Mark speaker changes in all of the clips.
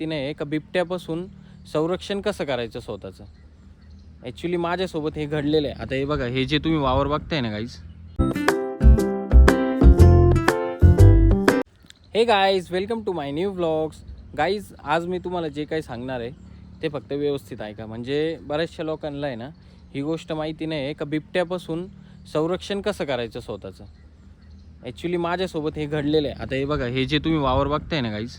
Speaker 1: व्यक्तीने नाही का बिबट्यापासून संरक्षण कसं करायचं स्वतःचं? ॲक्च्युली माझ्यासोबत हे घडलेलं आहे. आता हे बघा हे जे तुम्ही वावर बघताय ना गाईज हे guys welcome to my new vlogs guys आज मी तुम्हाला जे काही सांगणार आहे ते फक्त व्यवस्थित ऐका. म्हणजे बऱ्याचशा लोकांना आहे ना ही गोष्ट माहिती नाही आहे का बिबट्यापासून संरक्षण कसं करायचं स्वतःचं? ॲक्च्युली माझ्यासोबत हे घडलेलं आहे. आता हे बघा हे जे तुम्ही वावर बघताय ना गाईज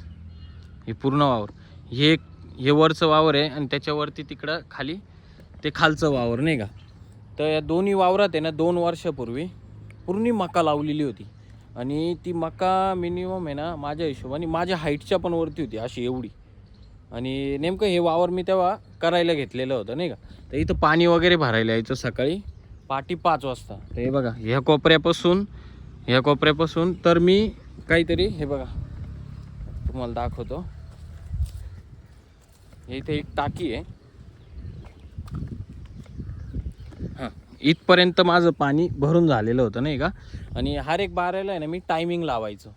Speaker 1: हे पूर्ण वावर. हे हे वरचं वावर आहे आणि त्याच्यावरती तिकडं खाली ते खालचं वावर नाही का? तर या दोन्ही वावरात आहे ना दोन वर्षापूर्वी पूर्ण मका लावलेली होती. आणि ती मका मिनिमम आहे ना माझ्या हिशोबाने माझ्या हाईटच्या पण वरती होती अशी एवढी. आणि नेमकं हे वावर मी तेव्हा करायला घेतलेलं होतं नाही का? तर इथं पाणी वगैरे भरायला यायचं सकाळी पाठी पाच वाजता. तर हे बघा ह्या कोपऱ्यापासून ह्या कोपऱ्यापासून तर मी काहीतरी हे बघा तुम्हाला दाखवतो. इथे एक टाकी आहे. हां इथपर्यंत माझं पाणी भरून झालेलं होतं नाही का? आणि हर एक बारेला आहे ना मी टायमिंग लावायचं.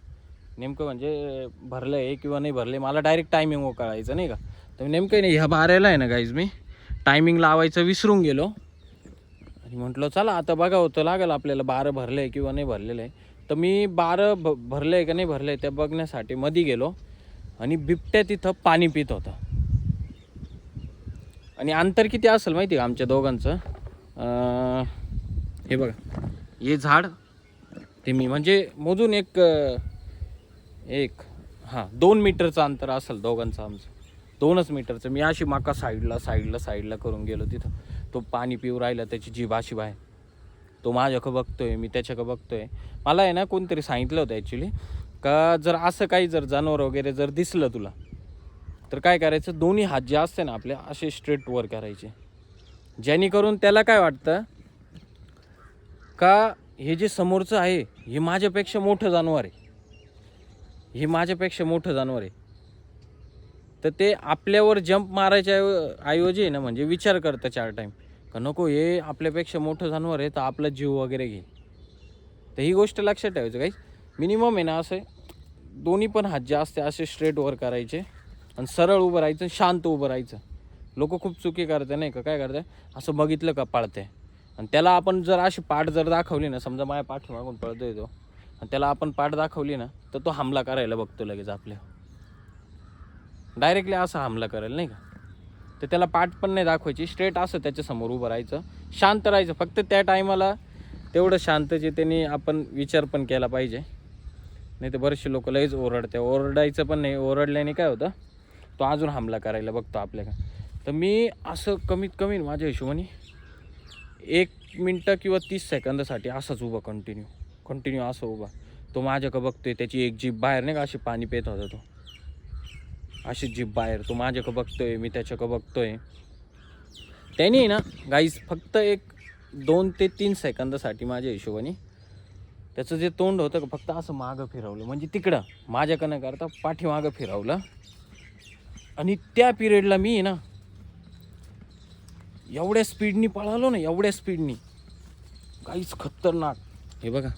Speaker 1: नेमकं म्हणजे भरलं आहे किंवा नाही भरले मला डायरेक्ट टायमिंग कळायचं नाही का? तर नेमकं नाही ह्या बारेला आहे ना गाईज मी टायमिंग लावायचं विसरून गेलो. आणि म्हटलं चला आता बघा होतं लागेल आपल्याला बारं भरलं आहे किंवा नाही भरलेलं आहे. तर मी बारं भ भरलं आहे का नाही भरलं आहे त्या बघण्यासाठी मध्ये गेलो आणि बिबट्या तिथं पाणी पित होतं. आणि अंतर किती असेल माहिती आहे का आमच्या दोघांचं? हे बघा. हे झाड ते मी म्हणजे मोजून एक एक हां दोन मीटरचं अंतर असेल दोघांचं आमचं. दोनच मीटरचं. मी अशी माका साईडला साईडला साईडला करून गेलो तिथं. तो पाणी पिऊ राहिला त्याची जीभ अशी बाहेर. तो माझ्याकडं बघतोय मी त्याच्याकडं बघतोय. मला आहे ना कोणतरी सांगितलं होतं ॲक्च्युली का जर असं काही जर जनावर वगैरे जर दिसलं तुला तर काय करायचं? दोन्ही हात जे असते ना आपले असे स्ट्रेट वर करायचे. जेणेकरून त्याला काय वाटतं? का हे जे समोरचं आहे हे माझ्यापेक्षा मोठं जानवर आहे. हे माझ्यापेक्षा मोठं जानवर आहे. तर ते आपल्यावर जंप मारायच्या ऐवजी आहे ना म्हणजे विचार करतं चार टाईम का नको हे आपल्यापेक्षा मोठं जानवर आहे तर आपला जीव वगैरे घे तर ही गोष्ट लक्षात ठेवायचं काही मिनिमम आहे ना असं दोन्ही पण हात जे असते असे स्ट्रेट वर करायचे. आणि सरळ उभं राहायचं शांत उभं राहायचं. लोक खूप चुकी करते नाही का? काय करते? असं बघितलं का पाळते. आणि त्याला आपण जर अशी पाठ जर दाखवली ना समजा माझ्या पाठीमागून पळतो येतो आणि त्याला आपण पाठ दाखवली ना तर तो हमला करायला बघतो लगेच आपल्या. डायरेक्टली असा हमला करेल नाही का? तर त्याला पाठ पण नाही दाखवायची. स्ट्रेट असं त्याच्यासमोर उभं राहायचं. शांत राहायचं. फक्त त्या टायमाला तेवढं शांततेने आपण विचार पण केला पाहिजे. नाही तर बरेचसे लोक लयच ओरडते. ओरडायचं पण नाही. ओरडल्याने काय होतं? तो अजून हमला करायला बघतो आपल्याला. तर मी असं कमीत कमी माझ्या हिशोबाने एक मिनटं किंवा तीस सेकंदासाठी असाच उभा कंटिन्यू कंटिन्यू असं उभा. तो माझ्याकडं बघतोय. त्याची एक जीप बाहेर नाही का अशी पाणी पित होता तो. अशी जीप बाहेर तो माझ्याकडं बघतोय मी त्याच्याकडं बघतोय. त्याने ना गाईस फक्त एक दोन ते तीन सेकंदासाठी माझ्या हिशोबाने त्याचं जे तोंड होतं का फक्त असं मागं फिरवलं. म्हणजे तिकडं माझ्याकडनं करता पाठीमागं फिरवलं. आणि त्या पिरियडला मी आहे ना एवढ्या स्पीडनी पळालो ना एवढ्या स्पीडनी काहीच खतरनाक. हे बघा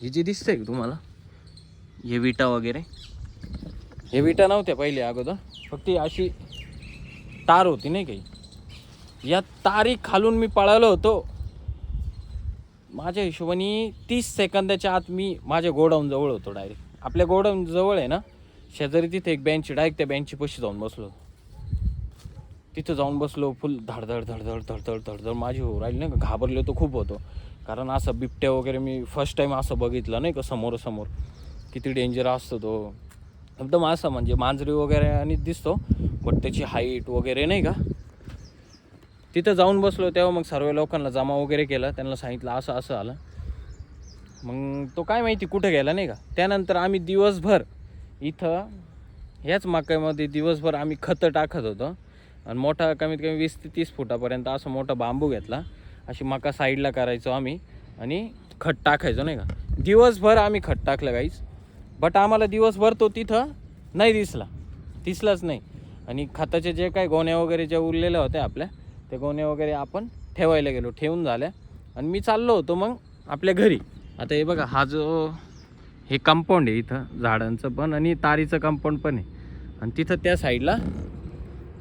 Speaker 1: हे जे दिसतंय तुम्हाला? हे विटा वगैरे. हे विटा नव्हत्या पहिले अगोदर. फक्त अशी तार होती नाही काही या तारी खालून मी पळालो होतो. माझ्या हिशोबाने तीस सेकंदाच्या आत मी माझ्या गोडाऊन जवळ होतो डायरेक्ट आपल्या गोडाऊन जवळ आहे ना शेजारी तिथे एक बेंच डायरेक्ट त्या बेंचची पशी जाऊन बसलो. तिथं जाऊन बसलो फुल धडधड धडधड धडधड धडधड माझी हो राहिली नाही का? घाबरलो तो खूप होतो. कारण असं बिबट्या वगैरे मी फर्स्ट टाईम असं बघितलं नाही का समोरासमोर. किती डेंजर असतो तो. एकदम असं म्हणजे मांजरी वगैरे आणि दिसतो बट त्याची हाईट वगैरे नाही का? तिथं जाऊन बसलो तेव्हा मग सर्व लोकांना जमा वगैरे केला त्यांना सांगितलं असं असं आलं. मग तो काय माहिती कुठं गेला नाही का? त्यानंतर आम्ही दिवसभर इथं ह्याच मकाईमध्ये दिवसभर आम्ही खतं टाकत होतो. आणि मोठा कमीत कमी वीस ते तीस फुटापर्यंत असा मोठा बांबू घेतला. अशी मका साईडला करायचो आम्ही आणि खत टाकायचो नाही का? दिवसभर आम्ही खत टाकलं काहीच बट आम्हाला दिवसभर तो तिथं नाही दिसला. दिसलाच नाही. आणि खताचे जे काही गोण्या वगैरे ज्या उरलेल्या होत्या आपल्या ते गोण्या वगैरे आपण ठेवायला गेलो ठेवून झाल्या. आणि मी चाललो होतो मग आपल्या घरी. आता हे बघा हा जो हे कंपाऊंड आहे इथं झाडांचं पण आणि तारीचं कंपाऊंड पण आहे. आणि तिथं त्या साईडला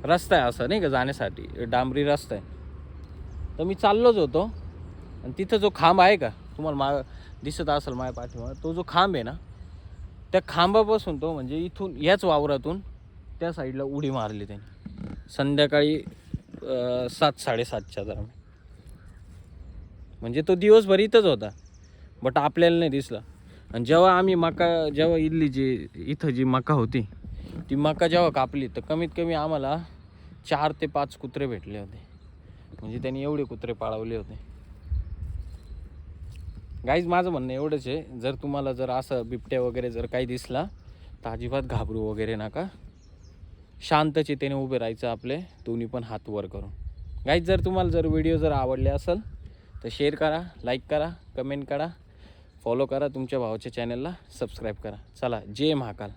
Speaker 1: रस्ता आहे असं नाही का जाण्यासाठी. डांबरी रस्ता आहे. तर मी चाललोच होतो. आणि तिथं जो खांब आहे का तुम्हाला मा दिसत असेल माझ्या पाठीमागं तो जो खांब आहे ना त्या खांबापासून तो म्हणजे इथून याच वावरातून त्या साईडला उडी मारली त्याने. संध्याकाळी सात साडेसातच्या दरम्यान. म्हणजे तो दिवसभर इथंच होता. बट आपल्याला नाही दिसला. आणि जेव्हा आम्ही मका जेव्हा इथली जी इथं जी मका होती ती मका जेव्हा कापली तर कमीत कमी आम्हाला चार ते पाच कुत्रे भेटले होते. म्हणजे त्यांनी एवढे कुत्रे पाळवले होते. गाईज माझं म्हणणं एवढंच आहे. जर तुम्हाला जर असं बिबट्या वगैरे जर काही दिसला तर अजिबात घाबरू वगैरे नका. शांतचितेने उभे राहायचं आपले. दोन्ही पण हात वर करून. गाईज जर तुम्हाला जर व्हिडिओ जर आवडले असेल तर शेअर करा लाईक करा कमेंट करा फॉलो करा तुमच्या भावाच्या चॅनलला सबस्क्राईब करा. चला जय महाकाल.